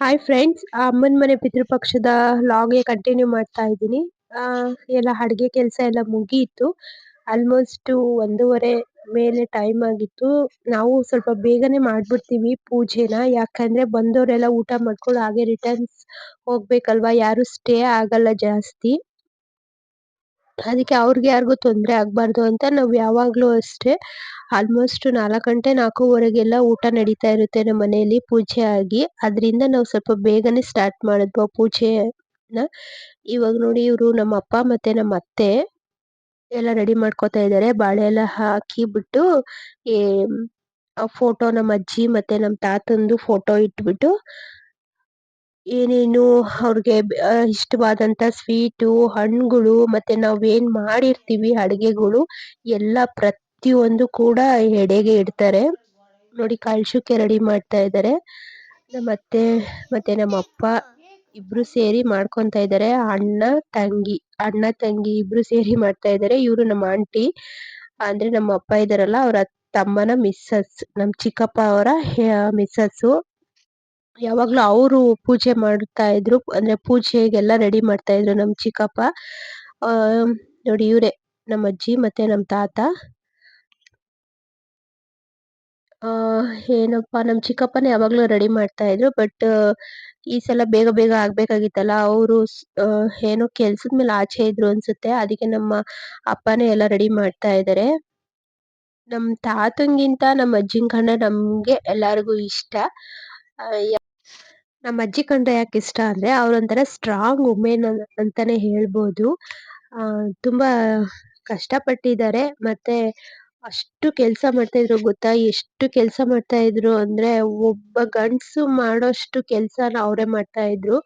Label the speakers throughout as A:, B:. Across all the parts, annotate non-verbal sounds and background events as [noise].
A: Hi friends ಅಮ್ಮನ ಮನೆ ಪಿತೃಪಕ್ಷದ ಲಾಗ್ಗೆ continue ಮಾಡ್ತಾ ಇದ್ದೀನಿ. ಎಲ್ಲ ಅಡಿಗೆ ಕೆಲಸ ಎಲ್ಲ ಮುಗಿಯಿತು ಆಲ್ಮೋಸ್ಟ್ ಒಂದೂವರೆ ಮೇಲೆ ಟೈಮ್ ಆಗಿತ್ತು. ನಾವು ಸ್ವಲ್ಪ ಬೇಗನೆ ಮಾಡ್ಬಿಡ್ತೀವಿ ಪೂಜೆನ. ಯಾಕಂದ್ರೆ ಬಂದವರೆಲ್ಲ ಊಟ ಮಾಡ್ಕೊಂಡು ಹಾಗೆ ರಿಟರ್ನ್ಸ್ ಹೋಗ್ಬೇಕಲ್ವಾ? ಯಾರು ಸ್ಟೇ ಆಗಲ್ಲ ಜಾಸ್ತಿ. ಅದಕ್ಕೆ ಅವ್ರಿಗೆ ಯಾರಿಗೂ ತೊಂದರೆ ಆಗ್ಬಾರ್ದು ಅಂತ ನಾವು ಯಾವಾಗ್ಲೂ ಅಷ್ಟೇ. ಆಲ್ಮೋಸ್ಟ್ ನಾಲ್ಕು ಗಂಟೆ, ನಾಲ್ಕೂವರೆಗೆಲ್ಲ ಊಟ ನಡೀತಾ ಇರುತ್ತೆ ನಮ್ಮ ಮನೆಯಲ್ಲಿ ಪೂಜೆ ಆಗಿ. ಅದರಿಂದ ನಾವು ಸ್ವಲ್ಪ ಬೇಗನೆ ಸ್ಟಾರ್ಟ್ ಮಾಡಿದ್ವು ಪೂಜೆನ. ಇವಾಗ ನೋಡಿ ಇವರು ನಮ್ಮ ಅಪ್ಪ ಮತ್ತೆ ನಮ್ಮ ಅತ್ತೆ ಎಲ್ಲ ರೆಡಿ ಮಾಡ್ಕೋತಾ ಇದ್ದಾರೆ. ಬಾಳೆ ಎಲ್ಲ ಹಾಕಿ ಬಿಟ್ಟು ಈ ಫೋಟೋ ನಮ್ಮ ಅಜ್ಜಿ ಮತ್ತೆ ನಮ್ಮ ತಾತಂದು ಫೋಟೋ ಇಟ್ಬಿಟ್ಟು, ಏನೇನು ಅವ್ರಿಗೆ ಇಷ್ಟವಾದಂತ ಸ್ವೀಟು ಹಣ್ಣುಗಳು ಮತ್ತೆ ನಾವೇನ್ ಮಾಡಿರ್ತೀವಿ, ಅಡಿಗೆಗಳು, ಎಲ್ಲ ಪ್ರತಿಯೊಂದು ಕೂಡ ಎಡೆಗೆ ಇಡ್ತಾರೆ. ನೋಡಿ ಕಳ್ಸಕ್ಕೆ ರೆಡಿ ಮಾಡ್ತಾ ಇದ್ದಾರೆ. ನಮ್ಮ ಅತ್ತೆ ಮತ್ತೆ ನಮ್ಮ ಅಪ್ಪ ಇಬ್ರು ಸೇರಿ ಮಾಡ್ಕೊಂತಾ ಇದ್ದಾರೆ. ಅಣ್ಣ, ತಂಗಿ ಅಣ್ಣ, ತಂಗಿ ಇಬ್ರು ಸೇರಿ ಮಾಡ್ತಾ ಇದ್ದಾರೆ. ಇವರು ನಮ್ಮ ಆಂಟಿ. ಅಂದ್ರೆ ನಮ್ಮ ಅಪ್ಪ ಇದಾರಲ್ಲ ಅವ್ರ ತಮ್ಮನ ಮಿಸ್ಸಸ್, ನಮ್ ಚಿಕ್ಕಪ್ಪ ಅವರ ಮಿಸ್ಸಸ್ ಯಾವಾಗ್ಲೂ ಅವರು ಪೂಜೆ ಮಾಡ್ತಾ ಇದ್ರು. ಅಂದ್ರೆ ಪೂಜೆಗೆಲ್ಲ ರೆಡಿ ಮಾಡ್ತಾ ಇದ್ರು ನಮ್ ಚಿಕ್ಕಪ್ಪ. ಆ, ನೋಡಿ ಇವ್ರೆ, ನಮ್ಮ ಅಜ್ಜಿ ಮತ್ತೆ ನಮ್ ತಾತ. ಏನಪ್ಪಾ, ನಮ್ ಚಿಕ್ಕಪ್ಪನೇ ಯಾವಾಗ್ಲೂ ರೆಡಿ ಮಾಡ್ತಾ ಇದ್ರು, ಬಟ್ ಈ ಸಲ ಬೇಗ ಬೇಗ ಆಗ್ಬೇಕಾಗಿತ್ತಲ್ಲ, ಅವರು ಏನೋ ಕೆಲ್ಸದ ಮೇಲೆ ಆಚೆ ಇದ್ರು ಅನ್ಸುತ್ತೆ, ಅದಕ್ಕೆ ನಮ್ಮ ಅಪ್ಪನೇ ಎಲ್ಲ ರೆಡಿ ಮಾಡ್ತಾ ಇದ್ದಾರೆ ನಮ್ ತಾತಂಗಿಂತ ನಮ್ಮ ಅಜ್ಜಿನ್ ಕಂಡ ನಮ್ಗೆ ಎಲ್ಲಾರ್ಗು ಇಷ್ಟ. ನಮ್ಮ ಅಜ್ಜಿ ಕಂಡ್ರೆ ಯಾಕೆ ಇಷ್ಟ ಅಂದ್ರೆ ಅವ್ರೊಂಥರ ಸ್ಟ್ರಾಂಗ್ ವುಮೆನ್ ಅಂತಾನೆ ಹೇಳ್ಬೋದು. ತುಂಬಾ ಕಷ್ಟ ಪಟ್ಟಿದ್ದಾರೆ ಮತ್ತೆ ಅಷ್ಟು ಕೆಲಸ ಮಾಡ್ತಾ ಇದ್ರು ಗೊತ್ತಾ? ಎಷ್ಟು ಕೆಲಸ ಮಾಡ್ತಾ ಇದ್ರು ಅಂದ್ರೆ ಒಬ್ಬ ಗಂಡ್ಸು ಮಾಡೋಷ್ಟು ಕೆಲಸನ ಅವರೇ ಮಾಡ್ತಾ ಇದ್ರು.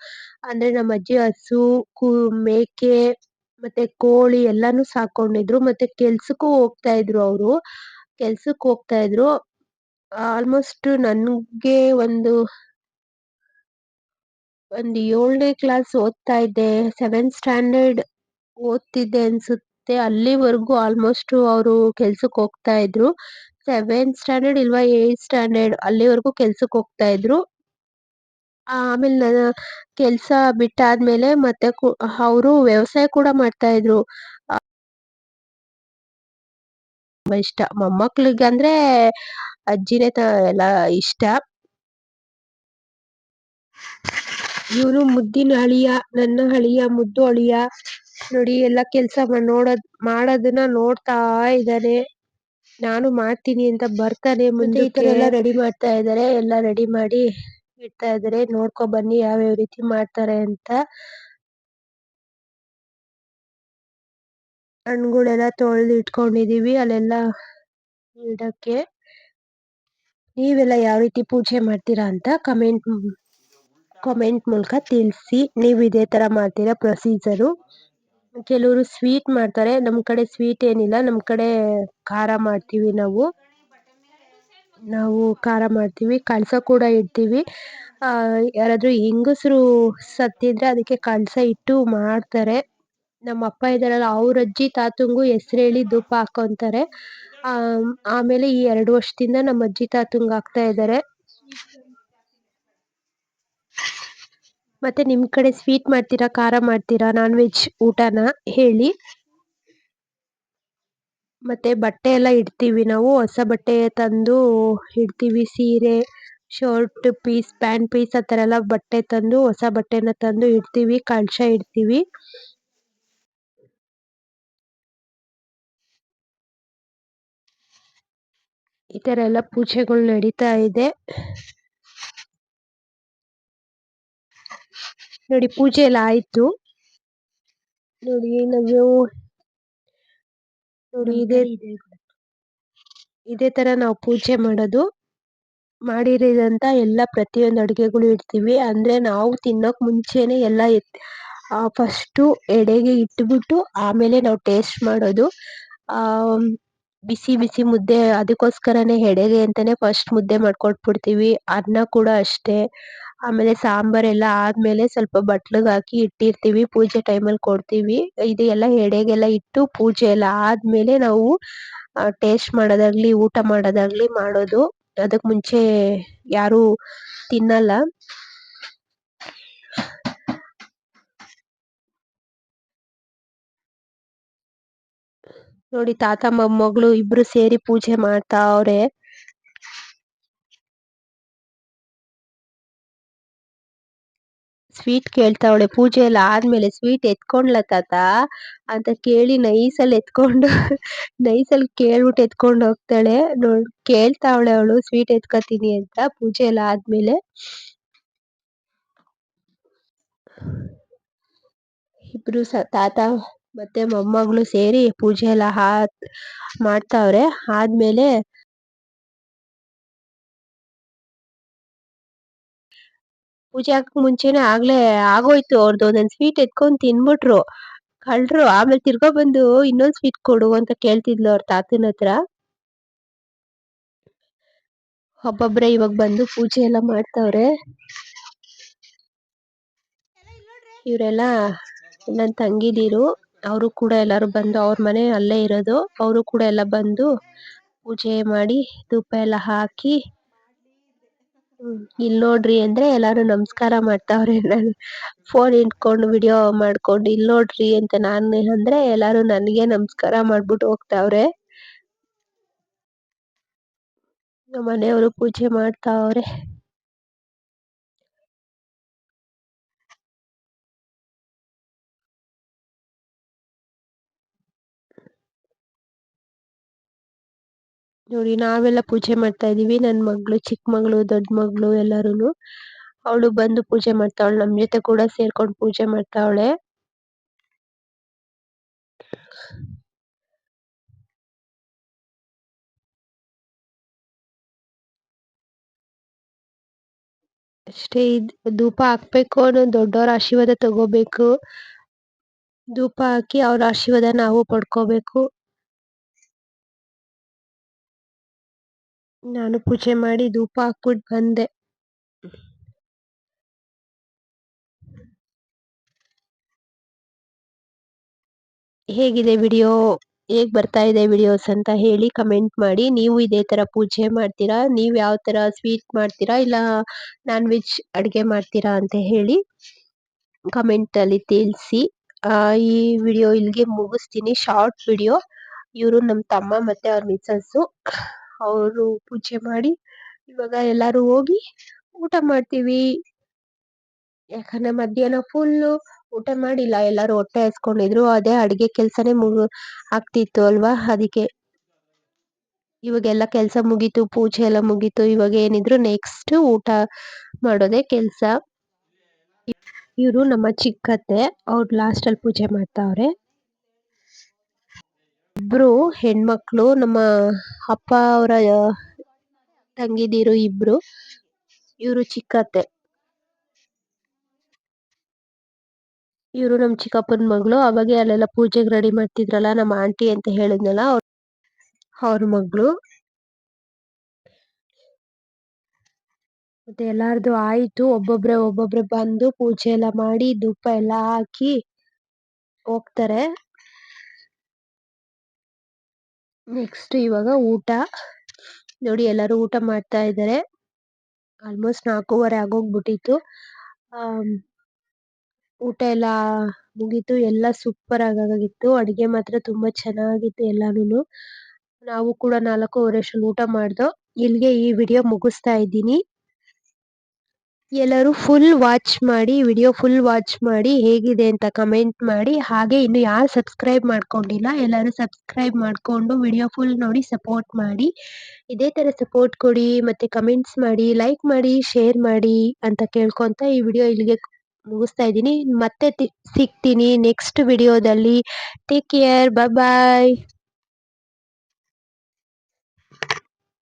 A: ಅಂದ್ರೆ ನಮ್ಮ ಅಜ್ಜಿ ಹಸು, ಕು, ಮೇಕೆ, ಮತ್ತೆ ಕೋಳಿ ಎಲ್ಲಾನು ಸಾಕೊಂಡಿದ್ರು. ಮತ್ತೆ ಕೆಲ್ಸಕ್ಕೂ ಹೋಗ್ತಾ ಇದ್ರು ಅವ್ರು. ಕೆಲ್ಸಕ್ಕೆ ಹೋಗ್ತಾ ಇದ್ರು. ಆಲ್ಮೋಸ್ಟ್ ನನ್ಗೆ ಒಂದು ಒಂದ್ ಏಳನೇ ಕ್ಲಾಸ್ ಓದ್ತಾ ಇದ್ದೆ. ಸೆವೆಂತ್ ಸ್ಟ್ಯಾಂಡರ್ಡ್ ಓದ್ತಿದ್ದೆ ಅನ್ಸುತ್ತೆ. ಅಲ್ಲಿವರೆಗೂ ಆಲ್ಮೋಸ್ಟ್ ಅವರು ಕೆಲ್ಸಕ್ಕೆ ಹೋಗ್ತಾ ಇದ್ರು. ಸೆವೆಂತ್ ಸ್ಟ್ಯಾಂಡರ್ಡ್ ಇಲ್ವಾ ಏಯ್ತ್ ಸ್ಟ್ಯಾಂಡರ್ಡ್ ಅಲ್ಲಿವರೆಗೂ ಕೆಲ್ಸಕ್ಕೆ ಹೋಗ್ತಾ ಇದ್ರು. ಆಮೇಲೆ ನನ್ನ ಕೆಲಸ ಬಿಟ್ಟಾದ್ಮೇಲೆ ಮತ್ತೆ ಅವರು ವ್ಯವಸಾಯ ಕೂಡ ಮಾಡ್ತಾ ಇದ್ರು. ಇಷ್ಟ. ಮೊಮ್ಮಕ್ಳಿಗೆ ಅಂದ್ರೆ ಅಜ್ಜಿನೇ ಎಲ್ಲ ಇಷ್ಟ. ಇವನು ಮುದ್ದಿನ ಅಳಿಯ, ನನ್ನ ಅಳಿಯ, ಮುದ್ದು ಅಳಿಯ. ನೋಡಿ ಎಲ್ಲ ಕೆಲಸ ನೋಡೋದ್ ಮಾಡೋದನ್ನ ನೋಡ್ತಾ ಇದ್ದಾರೆ ನಾನು ಮಾಡ್ತೀನಿ ಅಂತ ಬರ್ತಾನೆ ಮುಂದೆ ಈ ತರ ಎಲ್ಲ ರೆಡಿ ಮಾಡ್ತಾ ಇದ್ದಾರೆ. ಎಲ್ಲ ರೆಡಿ ಮಾಡಿ ಇಡ್ತಾ ಇದಾರೆ ನೋಡ್ಕೊ ಬನ್ನಿ ಯಾವ್ಯಾವ ರೀತಿ ಮಾಡ್ತಾರೆ ಅಂತ. ಹಣ್ಗಳೆಲ್ಲ ತೊಳೆದು ಇಟ್ಕೊಂಡಿದೀವಿ ಅಲ್ಲೆಲ್ಲ ಇಡಕ್ಕೆ. ನೀವೆಲ್ಲ ಯಾವ ರೀತಿ ಪೂಜೆ ಮಾಡ್ತೀರಾ ಅಂತ ಕಮೆಂಟ್ ಕಾಮೆಂಟ್ ಮೂಲಕ ತಿಳಿಸಿ. ನೀವು ಇದೇ ತರ ಮಾಡ್ತೀರಾ ಪ್ರೊಸೀಜರು. ಕೆಲವರು ಸ್ವೀಟ್ ಮಾಡ್ತಾರೆ. ನಮ್ ಕಡೆ ಸ್ವೀಟ್ ಏನಿಲ್ಲ. ನಮ್ ಕಡೆ ಖಾರ ಮಾಡ್ತೀವಿ ನಾವು. ನಾವು ಖಾರ ಮಾಡ್ತೀವಿ. ಕಳಸ ಕೂಡ ಇಡ್ತೀವಿ. ಆ, ಯಾರಾದ್ರೂ ಹೆಂಗಸರು ಸತ್ತಿದ್ರೆ ಅದಕ್ಕೆ ಕಳಸ ಇಟ್ಟು ಮಾಡ್ತಾರೆ. ನಮ್ಮ ಅಪ್ಪ ಇದಾರಲ್ಲ ಅವ್ರ ಅಜ್ಜಿ ತಾತಂಗು ಹೆಸರು ಹೇಳಿ ಧೂಪ ಹಾಕೊಂತಾರೆ. ಆಮೇಲೆ ಈ ಎರಡು ವರ್ಷದಿಂದ ನಮ್ಮ ಅಜ್ಜಿ ತಾತುಂಗ್ ಆಗ್ತಾ ಇದ್ದಾರೆ. ಮತ್ತೆ ನಿಮ್ ಕಡೆ ಸ್ವೀಟ್ ಮಾಡ್ತೀರಾ, ಖಾರ ಮಾಡ್ತೀರಾ ನಾನ್ ವೆಜ್ ಊಟನ ಹೇಳಿ. ಮತ್ತೆ ಬಟ್ಟೆ ಎಲ್ಲ ಇಡ್ತೀವಿ ನಾವು, ಹೊಸ ಬಟ್ಟೆ ತಂದು ಇಡ್ತೀವಿ, ಸೀರೆ ಶರ್ಟ್ ಪೀಸ್ ಪ್ಯಾಂಟ್ ಪೀಸ್ ಆತರ ಎಲ್ಲ ಬಟ್ಟೆ ತಂದು, ಹೊಸ ಬಟ್ಟೆನ ತಂದು ಇಡ್ತೀವಿ, ಕಳಶ ಇಡ್ತೀವಿ. ಈ ತರ ಎಲ್ಲ ಪೂಜೆಗಳು ನಡೀತಾ ಇದೆ. ನೋಡಿ ಪೂಜೆ ಎಲ್ಲ ಆಯ್ತು. ನೋಡಿ ನಾವು ನೋಡಿ ಇದೇ ಇದೇ ತರ ನಾವು ಪೂಜೆ ಮಾಡೋದು. ಮಾಡಿರೋದಂತ ಎಲ್ಲ ಪ್ರತಿಯೊಂದು ಅಡುಗೆಗಳು ಇಡ್ತೀವಿ. ಅಂದ್ರೆ ನಾವು ತಿನ್ನೋಕ್ ಮುಂಚೆನೆ ಎಲ್ಲ ಫಸ್ಟು ಎಡೆಗೆ ಇಟ್ಬಿಟ್ಟು ಆಮೇಲೆ ನಾವು ಟೇಸ್ಟ್ ಮಾಡೋದು. ಆ, ಬಿಸಿ ಬಿಸಿ ಮುದ್ದೆ ಅದಕ್ಕೋಸ್ಕರನೇ ಎಡೆಗೆ ಅಂತಾನೆ ಫಸ್ಟ್ ಮುದ್ದೆ ಮಾಡ್ಕೊಟ್ಬಿಡ್ತೀವಿ. ಅನ್ನ ಕೂಡ ಅಷ್ಟೇ. ಆಮೇಲೆ ಸಾಂಬಾರ್ ಎಲ್ಲ ಆದ್ಮೇಲೆ ಸ್ವಲ್ಪ ಬಟ್ಲಗ್ ಹಾಕಿ ಇಟ್ಟಿರ್ತೀವಿ, ಪೂಜೆ ಟೈಮ್ ಅಲ್ಲಿ ಕೊಡ್ತೀವಿ. ಇದು ಎಲ್ಲ ಎಡೆಗೆಲ್ಲ ಇಟ್ಟು ಪೂಜೆ ಎಲ್ಲ ಆದ್ಮೇಲೆ ನಾವು ಟೇಸ್ಟ್ ಮಾಡೋದಾಗ್ಲಿ, ಊಟ ಮಾಡೋದಾಗ್ಲಿ ಮಾಡೋದು. ಅದಕ್ ಮುಂಚೆ ಯಾರು ತಿನ್ನಲ್ಲ. ನೋಡಿ ತಾತ ಮೊಮ್ಮಗಳು ಇಬ್ರು ಸೇರಿ ಪೂಜೆ ಮಾಡ್ತಾವ್ರೆ. ಸ್ವೀಟ್ ಕೇಳ್ತಾವಳೆ. ಪೂಜೆ ಎಲ್ಲ ಆದ್ಮೇಲೆ ಸ್ವೀಟ್ ಎತ್ಕೊಂಡ್ಲ ತಾತ? ಅಂತ ಕೇಳಿ ನೈಸಲ್ಲಿ ಎತ್ಕೊಂಡು ನೈಸಲ್ಲಿ ಕೇಳ್ಬಿಟ್ಟು ಎತ್ಕೊಂಡು ಹೋಗ್ತಾಳೆ. ನೋಡ್, ಕೇಳ್ತಾವಳೆ ಅವಳು ಸ್ವೀಟ್ ಎತ್ಕೊತೀನಿ ಅಂತ ಪೂಜೆ ಎಲ್ಲ ಆದ್ಮೇಲೆ. ಇಬ್ರು ಸ, ತಾತ ಮತ್ತೆ ಮೊಮ್ಮಗಳು ಸೇರಿ ಪೂಜೆ ಎಲ್ಲ ಹಾ ಮಾಡ್ತಾವ್ರೆ. ಆದ್ಮೇಲೆ ಪೂಜೆ ಹಾಕಕ್ ಮುಂಚೆನೆ ಆಗ್ಲೇ ಆಗೋಯ್ತು. ಅವ್ರದ್ದು ಒಂದೊಂದ್ ಸ್ವೀಟ್ ಎತ್ಕೊಂಡ್ ತಿನ್ಬಿಟ್ರು. ಕಳ್ರು. ಆಮೇಲೆ ತಿರ್ಗೋ ಬಂದು ಇನ್ನೊಂದ್ ಸ್ವೀಟ್ ಕೊಡು ಅಂತ ಕೇಳ್ತಿದ್ಲು ಅವ್ರ ತಾತನ ಹತ್ರ. ಒಬ್ಬೊಬ್ರೆ ಇವಾಗ ಬಂದು ಪೂಜೆ ಎಲ್ಲ ಮಾಡ್ತಾವ್ರೆ. ಇವರೆಲ್ಲ ನನ್ ತಂಗಿದೀರು. ಅವರು ಕೂಡ ಎಲ್ಲಾರು ಬಂದು ಅವ್ರ ಮನೆ ಅಲ್ಲೇ ಇರೋದು. ಅವರು ಕೂಡ ಎಲ್ಲ ಬಂದು ಪೂಜೆ ಮಾಡಿ ಧೂಪ ಎಲ್ಲ ಹಾಕಿ ಇಲ್ ನೋಡ್ರಿ ಅಂದ್ರೆ ಎಲ್ಲಾರು ನಮಸ್ಕಾರ ಮಾಡ್ತಾವ್ರೆ [laughs] ನಾನು ಫೋನ್ ಇಟ್ಕೊಂಡು ವಿಡಿಯೋ ಮಾಡ್ಕೊಂಡು, ಇಲ್ ನೋಡ್ರಿ ಅಂತ ನಾನ್ ಅಂದ್ರೆ ಎಲ್ಲಾರು ನನ್ಗೆ ನಮಸ್ಕಾರ ಮಾಡ್ಬಿಟ್ಟು ಹೋಗ್ತಾವ್ರೆ. ನಮ್ಮ ಮನೆಯವರು ಪೂಜೆ ಮಾಡ್ತಾವ್ರೆ. ನೋಡಿ ನಾವೆಲ್ಲ ಪೂಜೆ ಮಾಡ್ತಾ ಇದೀವಿ ನನ್ ಮಗಳು ಚಿಕ್ಕ ಮಗಳು, ದೊಡ್ಡ ಮಗಳು ಎಲ್ಲಾರುನು. ಅವಳು ಬಂದು ಪೂಜೆ ಮಾಡ್ತಾವಳೆ ನಮ್ ಜೊತೆ ಕೂಡ ಸೇರ್ಕೊಂಡು ಪೂಜೆ ಮಾಡ್ತಾವಳೆ ಅಷ್ಟೇ ಇದ್, ಧೂಪ ಹಾಕ್ಬೇಕು ಅನ್ನೋ ದೊಡ್ಡವರ ಆಶೀರ್ವಾದ ತಗೋಬೇಕು. ಧೂಪ ಹಾಕಿ ಅವ್ರ ಆಶೀರ್ವಾದ ನಾವು ಪಡ್ಕೋಬೇಕು. ನಾನು ಪೂಜೆ ಮಾಡಿ ಧೂಪ ಹಾಕ್ಬಿಟ್ಟು ಬಂದೆ. ಹೇಗಿದೆ ವಿಡಿಯೋ? ಹೇಗ್ ಬರ್ತಾ ಇದೆ ವಿಡಿಯೋಸ್ ಅಂತ ಹೇಳಿ ಕಮೆಂಟ್ ಮಾಡಿ. ನೀವು ಇದೇ ತರ ಪೂಜೆ ಮಾಡ್ತೀರಾ? ನೀವು ಯಾವ ತರ ಸ್ವೀಟ್ ಮಾಡ್ತೀರಾ? ಇಲ್ಲ ನಾನ್ ವೆಜ್ ಅಡ್ಗೆ ಮಾಡ್ತೀರಾ ಅಂತ ಹೇಳಿ ಕಮೆಂಟ್ ಅಲ್ಲಿ ತಿಳಿಸಿ. ಆ, ಈ ವಿಡಿಯೋ ಇಲ್ಲಿಗೆ ಮುಗಿಸ್ತೀನಿ. ಶಾರ್ಟ್ ವಿಡಿಯೋ ಇವರು ನಮ್ ತಮ್ಮ ಮತ್ತೆ ಅವ್ರ ಮಿಸಸ್ ಅವರು ಪೂಜೆ ಮಾಡಿ, ಇವಾಗ ಎಲ್ಲಾರು ಹೋಗಿ ಊಟ ಮಾಡ್ತೀವಿ. ಯಾಕಂದ್ರೆ ಮಧ್ಯಾಹ್ನ ಫುಲ್ಲು ಊಟ ಮಾಡಿಲ್ಲ, ಎಲ್ಲಾರು ಹೊಟ್ಟೆ ಹಸ್ಕೊಂಡಿದ್ರು. ಅದೇ ಅಡ್ಗೆ ಕೆಲಸನೇ ಮುಗು ಆಗ್ತಿತ್ತು ಅಲ್ವಾ? ಅದಕ್ಕೆ ಇವಾಗೆಲ್ಲ ಕೆಲಸ ಮುಗೀತು, ಪೂಜೆ ಎಲ್ಲ ಮುಗೀತು. ಇವಾಗ ಏನಿದ್ರು ನೆಕ್ಸ್ಟ್ ಊಟ ಮಾಡೋದೇ ಕೆಲಸ. ಇವರು ನಮ್ಮ ಚಿಕ್ಕತ್ತೆ, ಅವ್ರು ಲಾಸ್ಟ್ ಅಲ್ಲಿ ಪೂಜೆ ಮಾಡ್ತಾವ್ರೆ. ಇಬ್ರು ಹೆಣ್ಮಕ್ಳು, ನಮ್ಮ ಅಪ್ಪ ಅವರ ತಂಗಿದಿರು ಇಬ್ರು. ಇವರು ಚಿಕ್ಕತ್ತೆ. ಇವರು ನಮ್ ಚಿಕ್ಕಪ್ಪನ ಮಗಳು. ಅವಾಗೆ ಅಲ್ಲೆಲ್ಲ ಪೂಜೆಗೆ ರೆಡಿ ಮಾಡ್ತಿದ್ರಲ್ಲ, ನಮ್ಮ ಆಂಟಿ ಅಂತ ಹೇಳಿದ್ನಲ್ಲ ಅವ್ರ ಮಗಳು. ಮತ್ತೆ ಎಲ್ಲಾರ್ದು ಆಯ್ತು. ಒಬ್ಬೊಬ್ರೆ ಒಬ್ಬೊಬ್ರೆ ಬಂದು ಪೂಜೆ ಎಲ್ಲ ಮಾಡಿ, ಧೂಪ ಎಲ್ಲ ಹಾಕಿ ಹೋಗ್ತಾರೆ. ನೆಕ್ಸ್ಟ್ ಇವಾಗ ಊಟ. ನೋಡಿ ಎಲ್ಲರೂ ಊಟ ಮಾಡ್ತಾ ಇದ್ದಾರೆ. ಆಲ್ಮೋಸ್ಟ್ ನಾಲ್ಕೂವರೆ ಆಗೋಗ್ಬಿಟ್ಟಿತ್ತು. ಊಟ ಎಲ್ಲ ಮುಗೀತು. ಎಲ್ಲ ಸೂಪರ್ ಆಗಾಗಿತ್ತು. ಅಡಿಗೆ ಮಾತ್ರ ತುಂಬಾ ಚೆನ್ನಾಗಿತ್ತು ಎಲ್ಲಾನು ನಾವು ಕೂಡ ನಾಲ್ಕೂವರೆ ಅಷ್ಟ್ರಲ್ಲಿ ಊಟ ಮಾಡ್ದೋ. ಇಲ್ಲಿಗೆ ಈ ವಿಡಿಯೋ ಮುಗಿಸ್ತಾ ಇದ್ದೀನಿ. ಎಲ್ಲರೂ ಫುಲ್ ವಾಚ್ ಮಾಡಿ ವಿಡಿಯೋ ಫುಲ್ ವಾಚ್ ಮಾಡಿ ಹೇಗಿದೆ ಅಂತ ಕಮೆಂಟ್ ಮಾಡಿ. ಹಾಗೆ ಇನ್ನು ಯಾರು ಸಬ್ಸ್ಕ್ರೈಬ್ ಮಾಡ್ಕೊಂಡಿಲ್ಲ, ಎಲ್ಲರೂ ಸಬ್ಸ್ಕ್ರೈಬ್ ಮಾಡ್ಕೊಂಡು ವಿಡಿಯೋ ಫುಲ್ ನೋಡಿ ಸಪೋರ್ಟ್ ಮಾಡಿ. ಇದೇ ತರ ಸಪೋರ್ಟ್ ಕೊಡಿ, ಮತ್ತೆ ಕಮೆಂಟ್ಸ್ ಮಾಡಿ ಲೈಕ್ ಮಾಡಿ ಶೇರ್ ಮಾಡಿ ಅಂತ ಕೇಳ್ಕೊತ ಈ ವಿಡಿಯೋ ಇಲ್ಲಿಗೆ ಮುಗಿಸ್ತಾ ಇದ್ದೀನಿ. ಮತ್ತೆ ಸಿಗ್ತೀನಿ ನೆಕ್ಸ್ಟ್ ವಿಡಿಯೋದಲ್ಲಿ ಟೇಕ್ ಕೇರ್ ಬಾಯ್